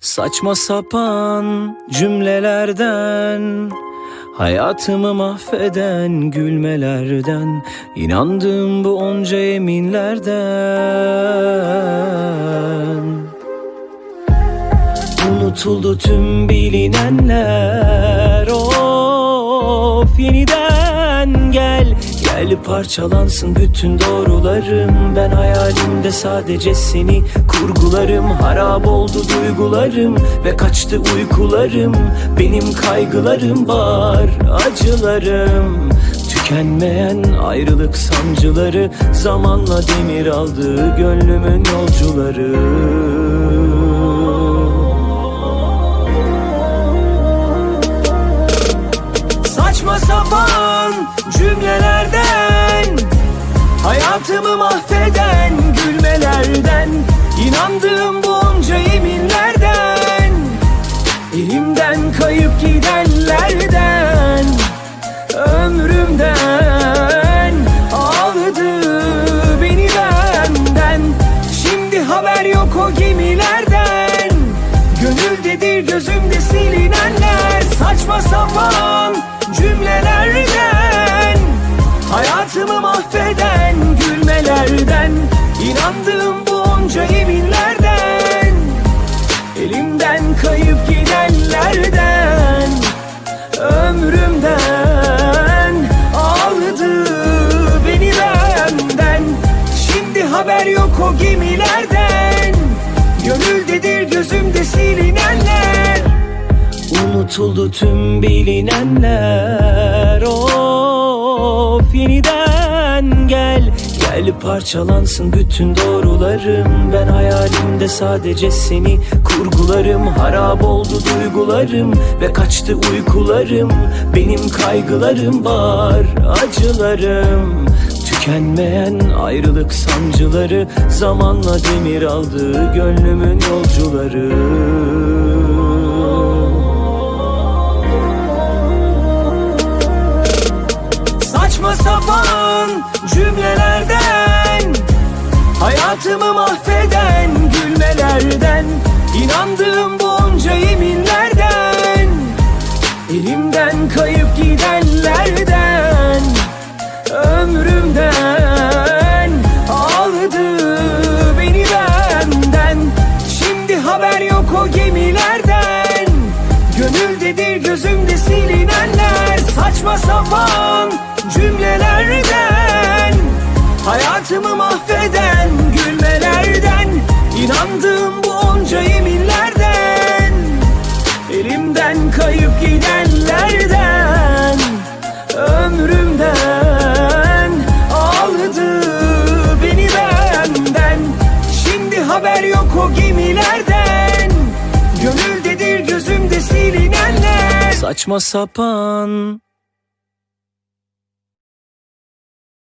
Saçma sapan cümlelerden Hayatımı mahveden gülmelerden inandığım bu onca yeminlerden. Unutuldu tüm bilinenler Gel parçalansın bütün doğrularım. Ben hayalimde sadece seni kurgularım. Harap oldu duygularım ve kaçtı uykularım. Benim kaygılarım var acılarım. Tükenmeyen ayrılık sancıları Zamanla demir aldı gönlümün yolcuları Saçma sapan cümlelerden Hayatımı mahveden gülmelerden inandığım bu onca yeminlerden Elimden kayıp gidenlerden Ömrümden aldı beni benden. Şimdi haber yok o gemilerden Gönüldedir gözümde silinenler. Saçma sapan cümlelerden Hayatımı mahveden gülmelerden İnandığım bu onca yeminlerden Elimden kayıp gidenlerden Ömrümden aldı beni benden. Şimdi haber yok o gemilerden Gönüldedir gözümde silinenler Unutuldu tüm bilinenler. Of yeniden gel. Gel parçalansın bütün doğrularım. Ben hayalimde sadece seni kurgularım. Harap oldu duygularım ve kaçtı uykularım. Benim kaygılarım var acılarım. Tükenmeyen ayrılık sancıları Zamanla demir aldı gönlümün yolcuları Saçma sapan cümlelerden Hayatımı mahveden gülmelerden İnandığım bu yeminlerden Elimden kayıp gidenlerden Ömrümden aldı beni benden. Şimdi haber yok o gemilerden Gönüldedir gözümde silinenler. Saçma sapan cümlelerden İnandığım bu onca yeminlerden Elimden kayıp gidenlerden Ömrümden aldı beni benden. Şimdi haber yok o gemilerden Gönüldedir gözümde silinenler. Saçma sapan